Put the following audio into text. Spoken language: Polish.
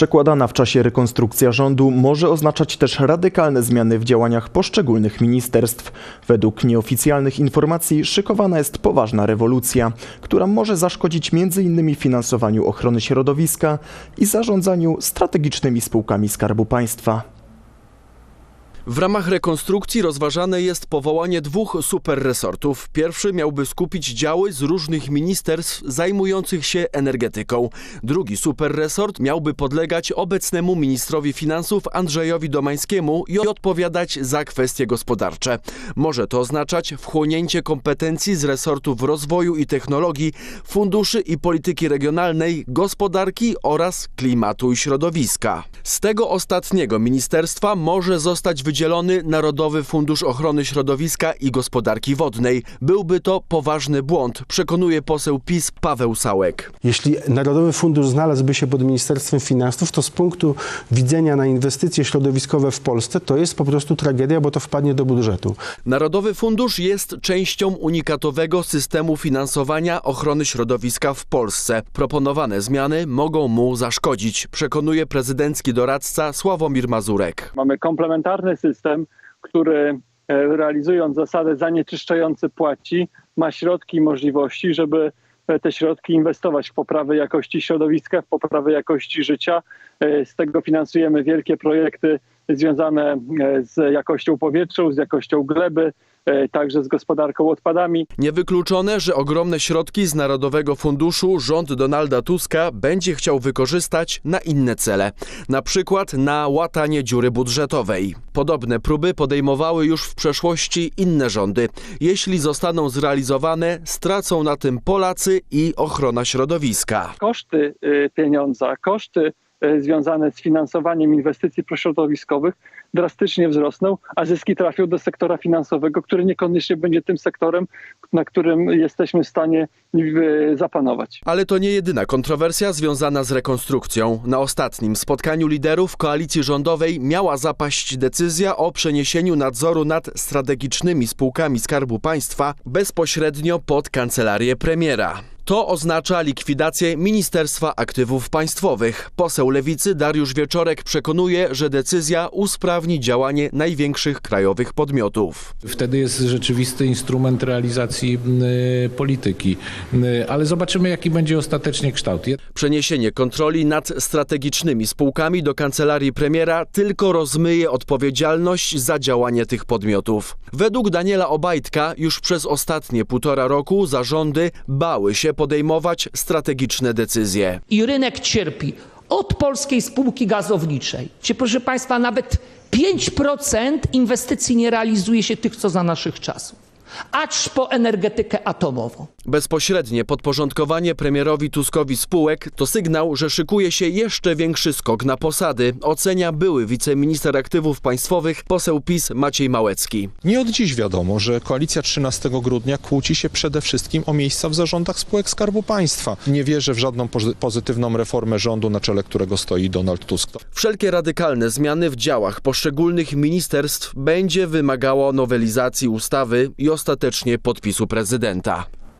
Przekładana w czasie rekonstrukcja rządu może oznaczać też radykalne zmiany w działaniach poszczególnych ministerstw. Według nieoficjalnych informacji szykowana jest poważna rewolucja, która może zaszkodzić m.in. finansowaniu ochrony środowiska i zarządzaniu strategicznymi spółkami Skarbu Państwa. W ramach rekonstrukcji rozważane jest powołanie dwóch superresortów. Pierwszy miałby skupić działy z różnych ministerstw zajmujących się energetyką. Drugi superresort miałby podlegać obecnemu ministrowi finansów Andrzejowi Domańskiemu i odpowiadać za kwestie gospodarcze. Może to oznaczać wchłonięcie kompetencji z resortów rozwoju i technologii, funduszy i polityki regionalnej, gospodarki oraz klimatu i środowiska. Z tego ostatniego ministerstwa może zostać wydzielony Narodowy Fundusz Ochrony Środowiska i Gospodarki Wodnej. Byłby to poważny błąd, przekonuje poseł PiS Paweł Sałek. Jeśli Narodowy Fundusz znalazłby się pod Ministerstwem Finansów, to z punktu widzenia na inwestycje środowiskowe w Polsce to jest po prostu tragedia, bo to wpadnie do budżetu. Narodowy Fundusz jest częścią unikatowego systemu finansowania ochrony środowiska w Polsce. Proponowane zmiany mogą mu zaszkodzić, przekonuje prezydencki doradca Sławomir Mazurek. Mamy komplementarny system, który e, realizując zasadę zanieczyszczający płaci, ma środki i możliwości, żeby e, te środki inwestować w poprawę jakości środowiska, w poprawę jakości życia. E, Z tego finansujemy wielkie projekty związane e, z jakością powietrza, z jakością gleby, e, także z gospodarką odpadami. Niewykluczone, że ogromne środki z Narodowego Funduszu rząd Donalda Tuska będzie chciał wykorzystać na inne cele, na przykład na łatanie dziury budżetowej. Podobne próby podejmowały już w przeszłości inne rządy. Jeśli zostaną zrealizowane, stracą na tym Polacy i ochrona środowiska. koszty y, pieniądza, koszty związane z finansowaniem inwestycji prośrodowiskowych drastycznie wzrosną, a zyski trafią do sektora finansowego, który niekoniecznie będzie tym sektorem, na którym jesteśmy w stanie y, zapanować. Ale to nie jedyna kontrowersja związana z rekonstrukcją. Na ostatnim spotkaniu liderów koalicji rządowej miała zapaść decyzja o przeniesieniu nadzoru nad strategicznymi spółkami Skarbu Państwa bezpośrednio pod kancelarię premiera. To oznacza likwidację Ministerstwa Aktywów Państwowych. Poseł Lewicy Dariusz Wieczorek przekonuje, że decyzja usprawni działanie największych krajowych podmiotów. Wtedy jest rzeczywisty instrument realizacji y, polityki. Y, ale zobaczymy, jaki będzie ostatecznie kształt. Przeniesienie kontroli nad strategicznymi spółkami do kancelarii premiera tylko rozmyje odpowiedzialność za działanie tych podmiotów. Według Daniela Obajtka już przez ostatnie półtora roku zarządy bały się podejmować strategiczne decyzje. i rynek cierpi od polskiej spółki gazowniczej, gdzie proszę Państwa nawet 5% inwestycji nie realizuje się tych, co za naszych czasów, acz po energetykę atomową. Bezpośrednie podporządkowanie premierowi Tuskowi spółek to sygnał, że szykuje się jeszcze większy skok na posady, ocenia były wiceminister aktywów państwowych poseł PiS Maciej Małecki. Nie od dziś wiadomo, że koalicja 13 grudnia kłóci się przede wszystkim o miejsca w zarządach spółek Skarbu Państwa. Nie wierzę w żadną pozy- pozytywną reformę rządu, na czele którego stoi Donald Tusk. Wszelkie radykalne zmiany w działach poszczególnych ministerstw będzie wymagało nowelizacji ustawy i ostatecznie podpisu prezydenta.